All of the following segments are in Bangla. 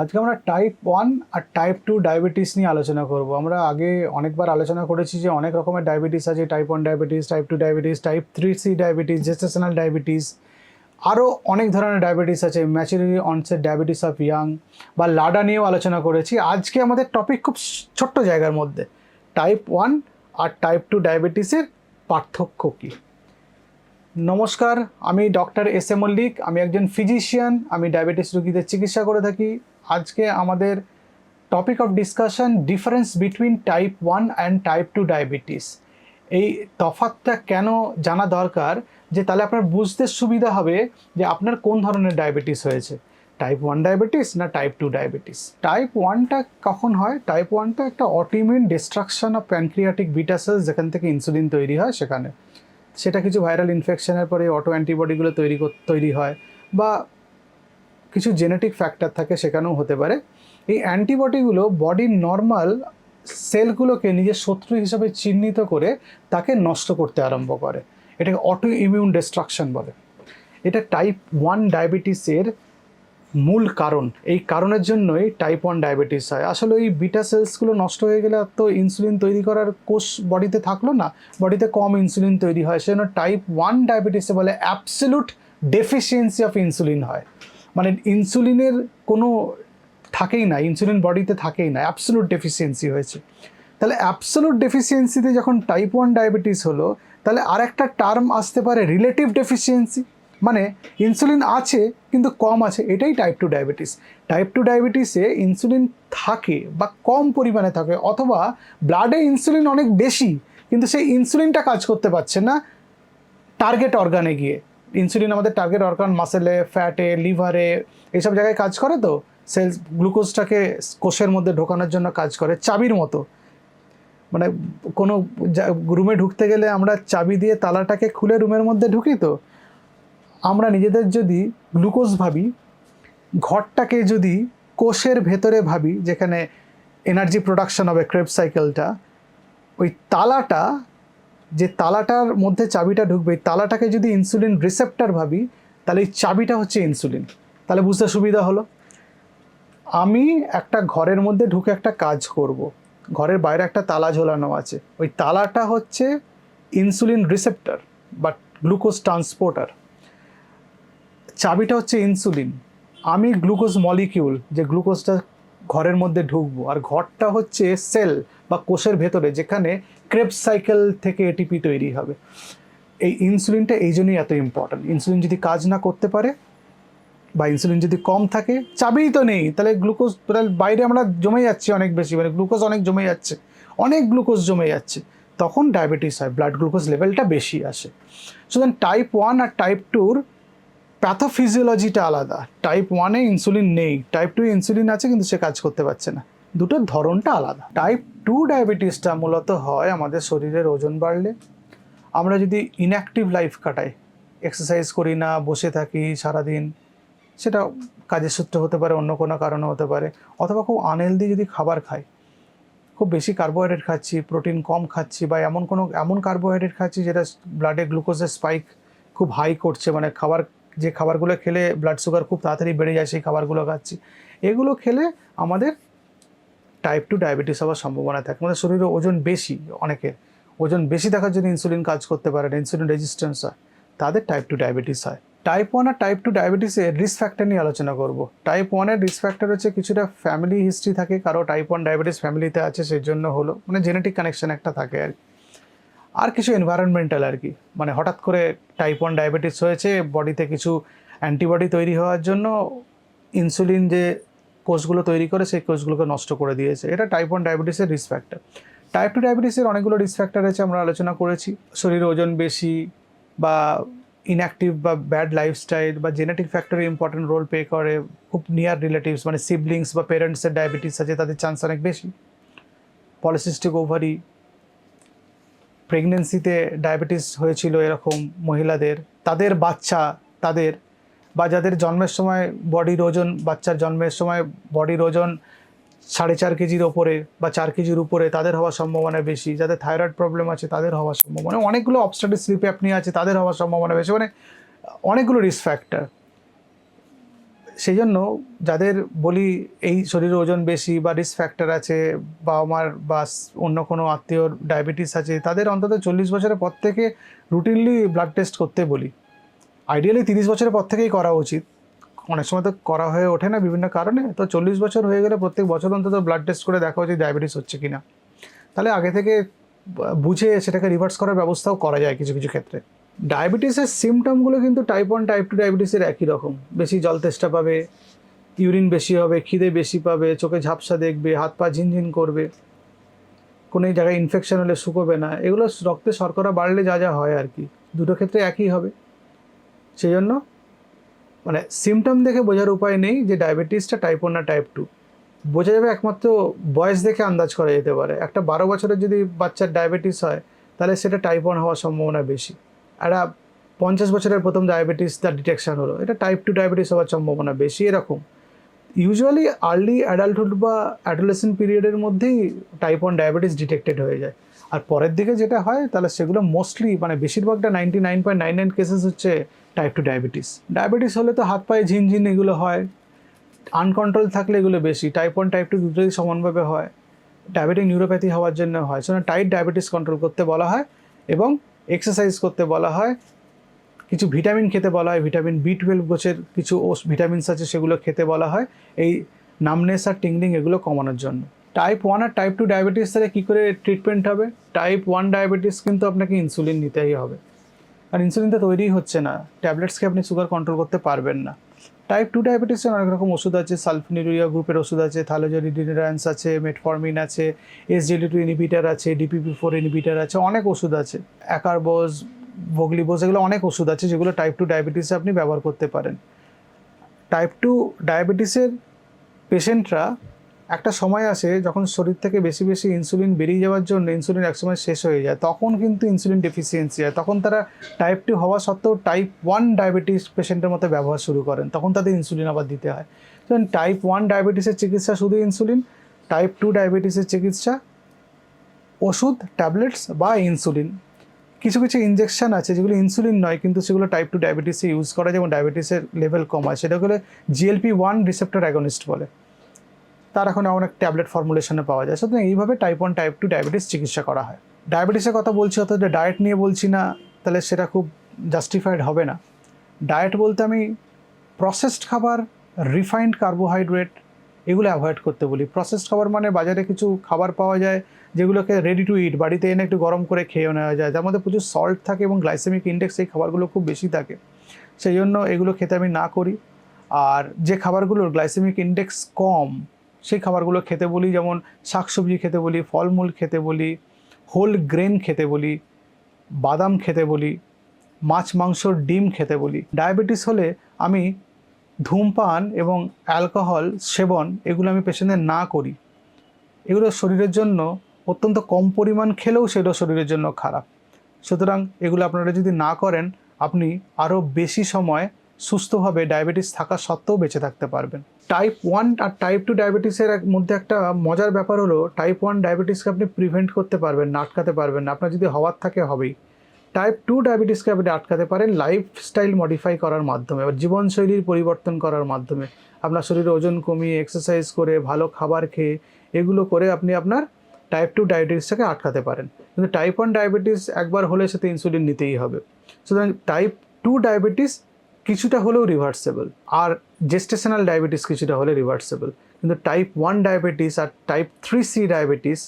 আজকে আমরা টাইপ ওয়ান আর টাইপ টু ডায়াবেটিস নিয়ে আলোচনা করব। আমরা আগে অনেকবার আলোচনা করেছি যে অনেক রকমের ডায়াবেটিস আছে type one diabetes type two diabetes type three C diabetes gestational diabetes আরও অনেক ধরনের ডায়াবেটিস আছে maturity onset diabetes of young বা লাডা নিয়েও আলোচনা করেছি। আজকে আমাদের টপিক খুব ছোট্ট জায়গার মধ্যে টাইপ ওয়ান আর টাইপ টু ডায়াবেটিসের পার্থক্য কী? নমস্কার, আমি ডক্টর এস এ মল্লিক, আমি একজন ফিজিশিয়ান আমি ডায়াবেটিস রোগীদের চিকিৎসা করে থাকি। আজকে আমাদের topic of discussion difference between type one and type two diabetes এই তফাৎটা কেন জানা দরকার? যে তাহলে আপনার বুঝতে সুবিধা হবে যে আপনার কোন ধরনের ডায়াবেটিস হয়েছে। টাইপ ওয়ান ডায়াবেটিস না টাইপ টু ডায়াবেটিস টাইপ ওয়ানটা কখন হয়? টাইপ ওয়ানটা একটা autoimmune destruction of pancreatic beta cells যেখান থেকে ইনসুলিন তৈরি হয় সেখানে। সেটা কিছু ভাইরাল ইনফেকশনের পরে অটো অ্যান্টিবডিগুলো তৈরি তৈরি হয়। বা কিছু জেনেটিক ফ্যাক্টর থাকে সেখানেও হতে পারে। এই অ্যান্টিবডিগুলো বডির নর্মাল সেলগুলোকে নিজের শত্রু হিসাবে চিহ্নিত করে তাকে নষ্ট করতে আরম্ভ করে। এটাকে অটো ইমিউন ডিস্ট্রাকশন বলে। এটা টাইপ ওয়ান ডায়াবেটিসের মূল কারণ। এই কারণের জন্যই টাইপ ওয়ান ডায়াবেটিস হয়। আসলে ওই বিটা সেলসগুলো নষ্ট হয়ে গেলে তো ইনসুলিন তৈরি করার কোষ বডিতে থাকল না। বডিতে কম ইনসুলিন তৈরি হয়। সেজন্য টাইপ ওয়ান ডায়াবেটিসে বলে অ্যাবসলিউট ডেফিসিয়েন্সি অফ ইনসুলিন হয়। মানে ইনসুলিনের কোনো থাকেই না, ইনসুলিন বডিতে থাকেই না অ্যাবসলুট ডেফিসিয়েন্সি হয়েছে। তাহলে অ্যাবসলুট ডেফিসিয়েন্সিতে যখন টাইপ ওয়ান ডায়াবেটিস হলো, তাহলে আর একটা টার্ম আসতে পারে রিলেটিভ ডেফিসিয়েন্সি মানে ইনসুলিন আছে, কিন্তু কম আছে, এটাই type two diabetes type two ডায়াবেটিসে insulin থাকে বা কম পরিমাণে থাকে, অথবা ব্লাডে ইনসুলিন অনেক বেশি, কিন্তু সেই ইনসুলিনটা কাজ করতে পারছে না টার্গেট অর্গানে গিয়ে। ইনসুলিন আমাদের টার্গেট অর্গান মাসেলে ফ্যাটে লিভারে এইসব জায়গায় কাজ করে তো? সেলস গ্লুকোজটাকে কোষের মধ্যে ঢোকানোর জন্য কাজ করে, চাবির মতো। মানে কোনো রুমে ঢুকতে গেলে আমরা চাবি দিয়ে তালাটাকে খুলে রুমের মধ্যে ঢুকি তো? আমরা নিজেদের যদি গ্লুকোজ ভাবি, ঘরটাকে যদি কোষের ভেতরে ভাবি, যেখানে এনার্জি প্রোডাকশন হবে ক্রেপ সাইকেলটা ওই তালাটা যে তালাটার মধ্যে চাবিটা ঢুকবে তালাটাকে যদি ইনসুলিন রিসেপ্টার ভাবি, তাহলে এই চাবিটা হচ্ছে ইনসুলিন তাহলে বুঝতে সুবিধা হলো। আমি একটা ঘরের মধ্যে ঢুকে একটা কাজ করব। ঘরের বাইরে একটা তালা ঝোলানো আছে। ওই তালাটা হচ্ছে ইনসুলিন রিসেপ্টার বা গ্লুকোজ ট্রান্সপোর্টার চাবিটা হচ্ছে ইনসুলিন আমি গ্লুকোজ মলিকিউল যে গ্লুকোজটা ঘরের মধ্যে ঢুকবো। আর ঘরটা হচ্ছে সেল বা কোষের ভেতরে, যেখানে ক্রেপ সাইকেল থেকে এটিপি তৈরি হবে। এই ইনসুলিনটা এই জন্যই এত ইম্পর্ট্যান্ট ইনসুলিন যদি কাজ না করতে পারে বা ইনসুলিন যদি কম থাকে, চাবিই তো নেই। তাহলে গ্লুকোজ বাইরে আমরা জমে যাচ্ছি অনেক বেশি মানে গ্লুকোজ অনেক জমে যাচ্ছে। অনেক গ্লুকোজ জমে যাচ্ছে। তখন ডায়াবেটিস হয় ব্লাড গ্লুকোজ লেভেলটা বেশি আসে। সুতরাং টাইপ ওয়ান আর টাইপ টুর প্যাথোফিজিওলজিটা আলাদা। টাইপ ওয়ানে ইনসুলিন নেই টাইপ টু ইনসুলিন আছে কিন্তু সে কাজ করতে পারছে না। দুটোর ধরনটা আলাদা। টাইপ টু ডায়াবেটিসটা মূলত হয় আমাদের শরীরের ওজন বাড়লে। আমরা যদি ইনঅ্যাক্টিভ লাইফ কাটাই এক্সারসাইজ করি না, বসে থাকি সারাদিন, সেটা কাজের সূত্রে হতে পারে, অন্য কোনো কারণে হতে পারে, অথবা খুব আনহেলদি যদি খাবার খাই, খুব বেশি কার্বোহাইড্রেট খাচ্ছি প্রোটিন কম খাচ্ছি বা এমন কোনো, এমন কার্বোহাইড্রেট খাচ্ছি যেটা ব্লাডে গ্লুকোজের স্পাইক খুব হাই করছে মানে খাবার যে খাবারগুলো খেলে ব্লাড সুগার খুব তাড়াতাড়ি বেড়ে যায়, সেই খাবারগুলো খাচ্ছি। এগুলো খেলে আমাদের টাইপ টু ডায়াবেটিস হওয়ার সম্ভাবনা থাকে। আমাদের শরীরে ওজন বেশি অনেকের ওজন বেশি থাকার জন্য ইনসুলিন কাজ করতে পারে না ইনসুলিন রেজিস্ট্যান্স হয়। তাদের টাইপ টু ডায়াবেটিস হয়। টাইপ ওয়ান আর টাইপ টু ডায়াবেটিসের রিস্ক ফ্যাক্টর নিয়ে আলোচনা করব। টাইপ ওয়ানের রিস্ক ফ্যাক্টর হচ্ছে কিছুটা ফ্যামিলি হিস্ট্রি থাকে কারও টাইপ ওয়ান ডায়াবেটিস ফ্যামিলিতে আছে সেই জন্য হলো মানে জেনেটিক কানেকশন একটা থাকে আর কি। আর কিছু এনভায়রনমেন্টাল আর কি। মানে হঠাৎ করে টাইপ ওয়ান ডায়াবেটিস হয়েছে, বডিতে কিছু অ্যান্টিবডি তৈরি হওয়ার জন্য ইনসুলিন যে কোষগুলো তৈরি করে, সেই কোষগুলোকে নষ্ট করে দিয়েছে। এটা টাইপ ওয়ান ডায়াবেটিসের রিস্ক ফ্যাক্টর টাইপ টু ডায়াবেটিসের অনেকগুলো রিস্ক ফ্যাক্টর আছে, আমরা আলোচনা করেছি। শরীর ওজন বেশি বা ইনঅ্যাক্টিভ বা ব্যাড লাইফস্টাইল বা genetic factory important role play করে, খুব নিয়ার রিলেটিভস মানে সিবলিংস বা পেরেন্টসের ডায়াবেটিস আছে, তাদের চান্স অনেক বেশি। পলিসিস্টিক ওভারি প্রেগনেন্সিতে ডায়াবেটিস হয়েছিল এরকম মহিলাদের, তাদের বাচ্চা, তাদের বা যাদের জন্মের সময় বডির ওজন, বাচ্চার জন্মের সময় বডির ওজন সাড়ে চার কেজির ওপরে বা চার কেজির উপরে, তাদের হওয়ার সম্ভাবনা বেশি। যাদের থাইরয়েড প্রবলেম আছে, তাদের হওয়ার সম্ভাবনা। অনেকগুলো অবস্ট্রাটিক স্লিপ অ্যাপনি আছে, তাদের হওয়ার সম্ভাবনা বেশি। মানে অনেকগুলো রিস্ক ফ্যাক্টর সেই জন্য যাদের বলি এই শরীরে ওজন বেশি বা রিস্ক ফ্যাক্টর আছে, বাবা মার বা অন্য কোনো আত্মীয়র ডায়াবেটিস আছে, তাদের অন্তত চল্লিশ বছরের পর থেকে রুটিনলি ব্লাড টেস্ট করতে বলি। আইডিয়ালি তিরিশ বছরের পর থেকেই করা উচিত। অনেক সময় তো করা হয়ে ওঠে না বিভিন্ন কারণে, তো চল্লিশ বছর হয়ে গেলে প্রত্যেক বছর অন্তত ব্লাড টেস্ট করে দেখা উচিত ডায়াবেটিস হচ্ছে কি না তাহলে আগে থেকে বুঝে সেটাকে রিভার্স করার ব্যবস্থাও করা যায় কিছু কিছু ক্ষেত্রে। ডায়াবেটিসের সিমটমগুলো কিন্তু টাইপ ওয়ান টাইপ টু ডায়াবেটিসের একই রকম। বেশি জল তেষ্টা পাবে ইউরিন বেশি হবে, খিদে বেশি পাবে, চোখে ঝাপসা দেখবে, হাত পা ঝিনঝিন করবে, কোনো জায়গায় ইনফেকশন হলে শুকোবে না। এগুলো রক্তে শর্করা বাড়লে যা যা হয় আর কি। দুটো ক্ষেত্রে একই হবে। সেই জন্য মানে সিমটম দেখে বোঝার উপায় নেই যে ডায়াবেটিসটা টাইপ ওয়ান না টাইপ টু বোঝা যাবে একমাত্র বয়স দেখে আন্দাজ করা যেতে পারে। একটা বারো বছরের যদি বাচ্চার ডায়াবেটিস হয়, তাহলে সেটা টাইপ ওয়ান হওয়ার সম্ভাবনা বেশি। একটা পঞ্চাশ বছরের প্রথম ডায়াবেটিস তার ডিটেকশন হলো। এটা টাইপ টু ডায়াবেটিস হওয়ার সম্ভাবনা বেশি এরকম। ইউজুয়ালি আর্লি অ্যাডাল্টহুড বা অ্যাডোলেসেন্ট পিরিয়ডের মধ্যেই টাইপ ওয়ান ডায়াবেটিস ডিটেক্টেড হয়ে যায়। আর পরের দিকে যেটা হয়, তাহলে সেগুলো মোস্টলি মানে বেশিরভাগটা ninety nine point nine nine cases হচ্ছে টাইপ টু ডায়াবেটিস ডায়াবেটিস হলে তো হাত পায়ে ঝিনঝিন এগুলো হয়। আনকন্ট্রোল থাকলে এগুলো বেশি। টাইপ ওয়ান টাইপ টু দুটোই সমানভাবে হয়। ডায়াবেটিক নিউরোপ্যাথি হওয়ার জন্য হয়। সেজন্য টাইট ডায়াবেটিস কন্ট্রোল করতে বলা হয়। এবং এক্সারসাইজ করতে বলা হয়, কিছু ভিটামিন খেতে বলা হয়, ভিটামিন বি টুয়েলভ গোছের কিছু ভিটামিনস আছে সেগুলো খেতে বলা হয়, এই নামনেস আর টিংলিং এগুলো কমানোর জন্য। টাইপ ওয়ান আর টাইপ টু ডায়াবেটিস তাহলে কী করে ট্রিটমেন্ট হবে? টাইপ ওয়ান ডায়াবেটিস কিন্তু আপনাকে ইনসুলিন নিতেই হবে। আর ইনসুলিন তো তৈরিই হচ্ছে না। ট্যাবলেটসকে আপনি সুগার কন্ট্রোল করতে পারবেন না। টাইপ টু ডায়াবেটিসের অনেক রকম ওষুধ আছে সালফিনিউরিয়া গ্রুপের ওষুধ আছে থালোজেরিডিনারান্স আছে মেটফর্মিন আছে এসজিডি টু ইনহিবিটার আছে ডিপিপি ফোর ইনহিবিটার আছে, অনেক ওষুধ আছে। অ্যাকারবোজ ভোগলিবোজ এগুলো অনেক ওষুধ আছে যেগুলো টাইপ টু ডায়াবেটিসে আপনি ব্যবহার করতে পারেন। টাইপ টু ডায়াবেটিসের পেশেন্টরা একটা সময় আসে যখন শরীর থেকে বেশি বেশি ইনসুলিন বেরিয়ে যাওয়ার জন্য ইনসুলিন একসময় শেষ হয়ে যায়, তখন কিন্তু ইনসুলিন ডেফিসিয়েন্সি হয়। তখন তারা টাইপ টু হওয়া সত্ত্বেও টাইপ ওয়ান ডায়াবেটিস পেশেন্টের মতো ব্যবহার শুরু করেন। তখন তাদের ইনসুলিন আবার দিতে হয়। টাইপ ওয়ান ডায়াবেটিসের চিকিৎসা শুধু ইনসুলিন টাইপ টু ডায়াবেটিসের চিকিৎসা, ওষুধ ট্যাবলেটস বা ইনসুলিন কিছু কিছু ইনজেকশন আছে যেগুলো ইনসুলিন নয়, কিন্তু সেগুলো টাইপ টু ডায়াবেটিসে ইউজ করা এবং ডায়াবেটিসের লেভেল কম কমায় সেটাগুলো জিএলপি ওয়ান রিসেপ্টর অ্যাগনিস্ট বলে। তার এখন অনেক ট্যাবলেট ফর্মুলেশনে পাওয়া যায়। সুতরাং এইভাবে type one type two diabetes চিকিৎসা করা হয়। ডায়াবেটিসের কথা বলছি, অথচ ডায়েট নিয়ে বলছি না, তাহলে সেটা খুব জাস্টিফাইড হবে না। ডায়েট বলতে আমি প্রসেসড খাবার রিফাইন্ড কার্বোহাইড্রেট এগুলো অ্যাভয়েড করতে বলি। প্রসেসড খাবার মানে বাজারে কিছু খাবার পাওয়া যায়, যেগুলোকে রেডি টু ইট বাড়িতে এনে একটু গরম করে খেয়েও নেওয়া যায়। তার মধ্যে প্রচুর সল্ট থাকে এবং গ্লাইসেমিক ইন্ডেক্স এই খাবারগুলো খুব বেশি থাকে। সেই জন্য এগুলো খেতে আমি না করি। আর যে খাবারগুলোর গ্লাইসেমিক ইন্ডেক্স কম সেই খাবারগুলো খেতে বলি, যেমন শাকসবজি খেতে বলি, ফলমূল খেতে বলি, হোল গ্রেন খেতে বলি, বাদাম খেতে বলি, মাছ মাংসর ডিম খেতে বলি। ডায়াবেটিস হলে আমি ধূমপান এবং অ্যালকোহল সেবন এগুলো আমি পেশেন্টদের না করি। এগুলো শরীরের জন্য অত্যন্ত কম পরিমাণ খেলেও সেগুলো শরীরের জন্য খারাপ। সুতরাং এগুলো আপনারা যদি না করেন, আপনি আরও বেশি সময় সুস্থভাবে ডায়াবেটিস থাকা সত্ত্বেও বেঁচে থাকতে পারবেন। টাইপ ওয়ান আর টাইপ টু ডায়াবেটিসের মধ্যে একটা মজার ব্যাপার হলো টাইপ ওয়ান ডায়াবেটিসকে আপনি প্রিভেন্ট করতে পারবেন না, আটকাতে পারবেন না। আপনার যদি হওয়ার থাকে হবেই। টাইপ টু ডায়াবেটিসকে আপনি আটকাতে পারেন লাইফস্টাইল মডিফাই করার মাধ্যমে, বা জীবনশৈলীর পরিবর্তন করার মাধ্যমে। আপনার শরীরে ওজন কমিয়ে এক্সারসাইজ করে, ভালো খাবার খেয়ে, এগুলো করে আপনি আপনার টাইপ টু ডায়াবেটিসটাকে আটকাতে পারেন। কিন্তু টাইপ ওয়ান ডায়াবেটিস একবার হলে সাথে ইনসুলিন নিতেই হবে। সুতরাং টাইপ টু ডায়াবেটিস কিছুটা হলেও রিভার্সেবল আর জেস্টেশনাল ডায়াবেটিস কিছুটা হলে রিভার্সেবল কিন্তু টাইপ ওয়ান ডায়াবেটিস আর type three C diabetes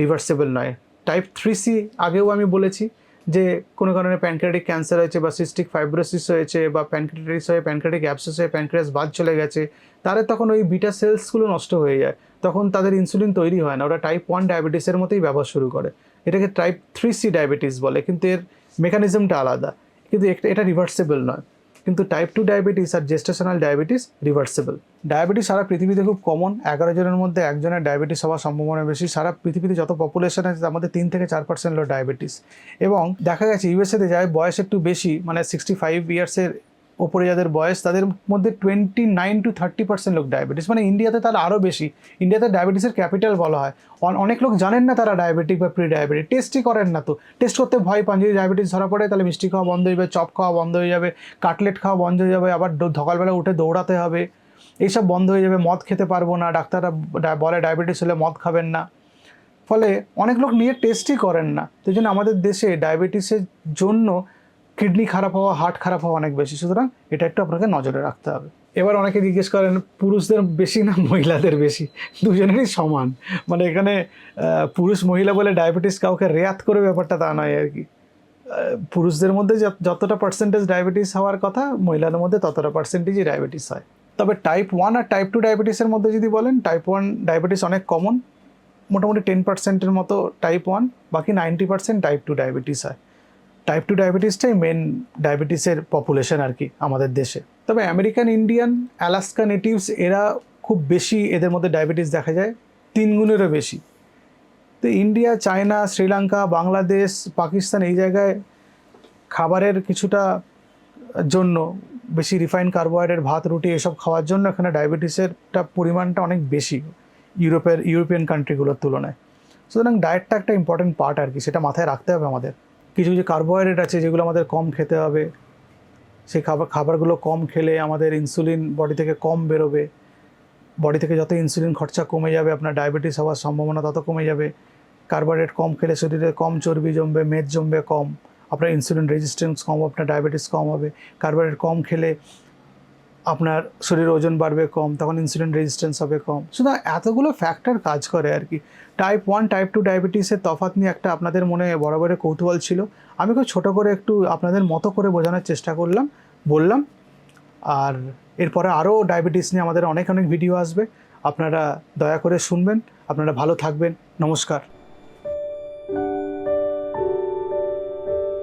reversible নয়। টাইপ থ্রি সি আগেও আমি বলেছি যে কোনো কারণে প্যানক্রিয়াটিক ক্যান্সার হয়েছে বা সিস্টিক ফাইব্রোসিস হয়েছে বা প্যানক্রিয়াটিস হয়ে প্যানক্রিয়াটিক অ্যাপসেস হয়ে প্যানক্রিয়াস বাদ চলে গেছে তারা তখন ওই বিটা সেলসগুলো নষ্ট হয়ে যায়। তখন তাদের ইনসুলিন তৈরি হয় না। ওরা টাইপ ওয়ান ডায়াবেটিসের মতোই ব্যবহার শুরু করে। এটাকে টাইপ থ্রি সি ডায়াবেটিস বলে, কিন্তু এর মেকানিজমটা আলাদা। কিন্তু এটা রিভার্সেবল নয়। কিন্তু টাইপ টু ডায়াবেটিস আর জেস্টেশনাল ডায়াবেটিস রিভার্সেবল ডায়াবেটিস সারা পৃথিবীতে খুব কমন এগারো জনের মধ্যে একজনের ডায়াবেটিস হওয়ার সম্ভাবনা বেশি। সারা পৃথিবীতে যত পপুলেশন আছে, তার মধ্যে তিন থেকে চার পার্সেন্ট হলো ডায়াবেটিস এবং দেখা গেছে ইউএসএতে যায় বয়স একটু বেশি মানে সিক্সটি ফাইভ ইয়ার্সের ওপরে যাদের বয়স, তাদের মধ্যে twenty nine to thirty percent লোক ডায়াবেটিস মানে ইন্ডিয়াতে তাহলে আরও বেশি। ইন্ডিয়াতে ডায়াবেটিসের ক্যাপিটাল বলা হয়। অন- অনেক লোক জানেন না তারা ডায়াবেটিক বা প্রি ডায়াবেটিক টেস্টই করেন না তো। টেস্ট করতে ভয় পান। যদি ডায়াবেটিস ধরা পড়ে, তাহলে মিষ্টি খাওয়া বন্ধ হয়ে যাবে, চপ খাওয়া বন্ধ হয়ে যাবে কাটলেট খাওয়া বন্ধ হয়ে যাবে, আবার সকালবেলা উঠে দৌড়াতে হবে। এইসব বন্ধ হয়ে যাবে, মদ খেতে পারব না। ডাক্তাররা বলে ডায়াবেটিস হলে মদ খাবেন না। ফলে অনেক লোক নিয়ে টেস্টই করেন না। তো জন্য আমাদের দেশে ডায়াবেটিসের জন্য কিডনি খারাপ হওয়া, হার্ট খারাপ হওয়া অনেক বেশি। সুতরাং এটা একটু আপনাকে নজরে রাখতে হবে। এবার অনেকে জিজ্ঞেস করেন, পুরুষদের বেশি না মহিলাদের বেশি? দুজনেরই সমান। মানে এখানে পুরুষ মহিলা বলে ডায়াবেটিস কাউকে রেয়াত করে ব্যাপারটা তা নয় আর কি। পুরুষদের মধ্যে যত- যতটা পার্সেন্টেজ ডায়াবেটিস হওয়ার কথা, মহিলাদের মধ্যে ততটা পার্সেন্টেজই ডায়াবেটিস হয়। তবে টাইপ ওয়ান আর টাইপ টু ডায়াবেটিসের মধ্যে যদি বলেন টাইপ ওয়ান ডায়াবেটিস অনেক কমন মোটামুটি টেন পার্সেন্টের মতো টাইপ ওয়ান বাকি ninety percent type two diabetes হয়। টাইপ টু ডায়াবেটিসটাই মেন ডায়াবেটিসের পপুলেশন আর কি আমাদের দেশে। তবে আমেরিকান ইন্ডিয়ান অ্যালাস্কা নেটিভস এরা খুব বেশি এদের মধ্যে ডায়াবেটিস দেখা যায়, তিন গুণেরও বেশি। তো ইন্ডিয়া চায়না শ্রীলঙ্কা বাংলাদেশ পাকিস্তান এই জায়গায় খাবারের কিছুটা জন্য বেশি রিফাইন কার্বোহাইড্রেট ভাত, রুটি এসব খাওয়ার জন্য এখানে ডায়াবেটিসেরটা পরিমাণটা অনেক বেশি ইউরোপের, ইউরোপিয়ান কান্ট্রিগুলোর তুলনায়। সুতরাং ডায়েটটা একটা ইম্পর্টেন্ট পার্ট আর কি, সেটা মাথায় রাখতে হবে আমাদের। কিছু কিছু কার্বোহাইড্রেট আছে যেগুলো আমাদের কম খেতে হবে। সেই খাবার, খাবারগুলো কম খেলে আমাদের ইনসুলিন বডি থেকে কম বেরোবে। বডি থেকে যত ইনসুলিন খরচা কমে যাবে, আপনার ডায়াবেটিস হওয়ার সম্ভাবনা তত কমে যাবে। কার্বোহাইড্রেট কম খেলে শরীরে কম চর্বি জমবে, মেদ জমবে কম। আপনার ইনসুলিন রেজিস্ট্যান্স কম, আপনার ডায়াবেটিস কম হবে। কার্বোহাইড্রেট কম খেলে আপনার শরীরে ওজন বাড়বে কম, তখন ইনসুলিন রেজিস্ট্যান্স হবে কম। শুধু এতগুলো ফ্যাক্টর কাজ করে আর কি। টাইপ ওয়ান টাইপ টু ডায়াবেটিসের তফাৎ নিয়ে একটা আপনাদের মনে বরাবরের কৌতূহল ছিল। আমি খুব ছোটো করে একটু আপনাদের মতো করে বোঝানোর চেষ্টা করলাম, বললাম। আর এরপরে আরও ডায়াবেটিস নিয়ে আমাদের অনেক অনেক ভিডিও আসবে। আপনারা দয়া করে শুনবেন। আপনারা ভালো থাকবেন। নমস্কার।